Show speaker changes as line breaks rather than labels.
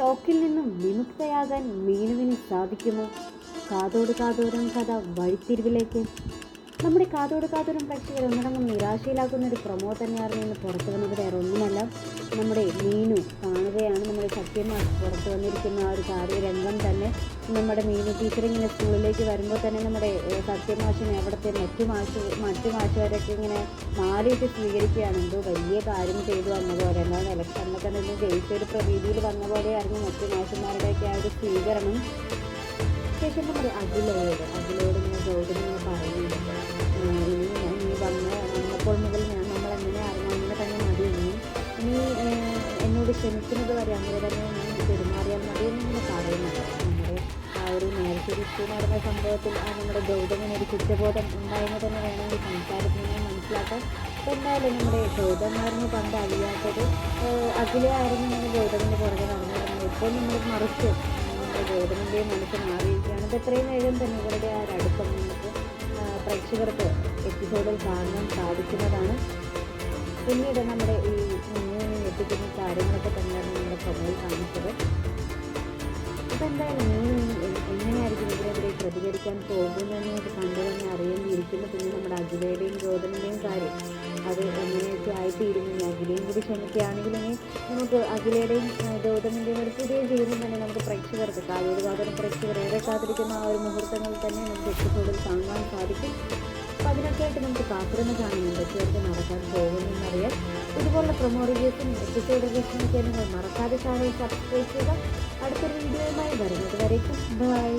ഷോക്കിൽ നിന്നും വിമുക്തയാകാൻ മീനുവിന് സാധിക്കുമോ? കാതോട് കാതോരം കഥ വഴിത്തിരിവിലേക്ക്. നമ്മുടെ കാതോട് കാതോരം പ്രേക്ഷകർ ഒന്നടങ്കം നിരാശയിലാക്കുന്ന ഒരു പ്രമോ തന്നെയായിരുന്നു ഇന്ന് പുറത്തു വന്നത് വേറെ ഒന്നുമല്ല. നമ്മുടെ മീനു കാണുകയാണ് നമ്മുടെ പുറത്ത് വന്നിരിക്കുന്ന ആ ഒരു കാര്യരംഗം തന്നെ നമ്മുടെ മീനു ടീച്ചർ ഇങ്ങനെ സ്കൂളിലേക്ക് വരുമ്പോൾ തന്നെ നമ്മുടെ സത്യമാഷിനെ അവിടുത്തെ മറ്റു മാഷ് മറ്റു മാഷുകാരൊക്കെ ഇങ്ങനെ മാറിയിട്ട് സ്വീകരിക്കുകയാണ്. എന്തോ വലിയ കാര്യം ചെയ്തു വന്ന പോലെ. എന്നാൽ ഇലക്ഷനൊക്കെ നിന്ന് ജയിച്ചൊരു പ്രതീതിയിൽ വന്ന പോലെയായിരുന്നു മറ്റു മാഷന്മാരുടെയൊക്കെ ആ ഒരു സ്വീകരണം. ശേഷം നമ്മുടെ അഖിലയോട് അഖിലയോട് ഇങ്ങനെ ഗൗതം ക്ഷമിക്കുന്നത് വരെ അങ്ങനെ തന്നെ ഞാൻ പെരുമാറിയാൽ മതി എന്നിങ്ങനെ പറയുന്നുണ്ട്. നമ്മുടെ ആ ഒരു നേരത്തെ ഇഷ്യൂ നടന്ന സംഭവത്തിൽ ആ നമ്മുടെ ഗൗതമിന് ഒരു കുറ്റബോധം ഉണ്ടായെന്ന് തന്നെ വേണമെങ്കിൽ സംസാരത്തിൽ നിന്ന് മനസ്സിലാക്കാൻ അപ്പോൾ എന്തായാലും നമ്മുടെ ഗൗതമായിരുന്നു പണ്ട് അറിയാത്തത് അഖിലയായിരുന്നു നമ്മൾ ഗൗതമിന്റെ പുറകെ നടന്നിരുന്നത്. ഇപ്പോൾ നമ്മൾ മറിച്ച് നമ്മുടെ ഗൗതമിന്റെയും മനസ്സ് മാറിയിരിക്കുകയാണ്. അത് എത്രയും വേഗം തന്നെ ഇവരുടെ ആ ഒരു അടുപ്പം നമുക്ക് പ്രേക്ഷകർക്ക് എപ്പിസോഡിൽ കാണാൻ സാധിക്കുന്നതാണ്. പിന്നീട് നമ്മുടെ ഈ മുന്നിൽ എത്തിക്കുന്ന കാര്യങ്ങളൊക്കെ തന്നെയാണ് നമ്മുടെ പ്രൊമോയിൽ കാണിച്ചത്. അപ്പോൾ എന്തായാലും എങ്ങനെയായിരിക്കും ഇതിനെതിരെ പ്രതികരിക്കാൻ പോകുന്നതെന്ന് നമുക്ക് കണ്ടു തന്നെ അറിയേണ്ടിയിരിക്കുന്നു. പിന്നെ നമ്മുടെ അഖിലയുടെയും ഗോതമിന്റെയും കാര്യം അത് എങ്ങനെയൊക്കെ ആയിത്തീരുന്നു അഖിലയും കൂടി ക്ഷമിക്കുകയാണെങ്കിൽ ഇനി നമുക്ക് അഖിലയുടെയും ഗോതമിന്റെയും ഒരു പുതിയ ജീവിതം തന്നെ നമുക്ക് പ്രേക്ഷകർക്ക് കാവ്യൊരു കാതരം പ്രേക്ഷകർ ഏറെ കാത്തിരിക്കുന്ന ആ ഒരു മുഹൂർത്തങ്ങൾ തന്നെ നമുക്ക് എപ്പിസോഡിൽ കാണാൻ സാധിക്കും. അപ്പോൾ അതിനൊക്കെ ആയിട്ട് നമുക്ക് കാത്തിരുന്ന് കാണുന്നുണ്ട് പോകുന്നതെന്നറിയാം ഇതുപോലുള്ള പ്രൊമോ റിവ്യൂസും എപ്പിസോഡ് റിവ്യൂസിനൊക്കെ നിങ്ങൾ മറക്കാതെ ചാനൽ സബ്സ്ക്രൈബ് ചെയ്യുക അടുത്തൊരു വീഡിയോയുമായി വരുന്നത് വരേക്കും ബൈ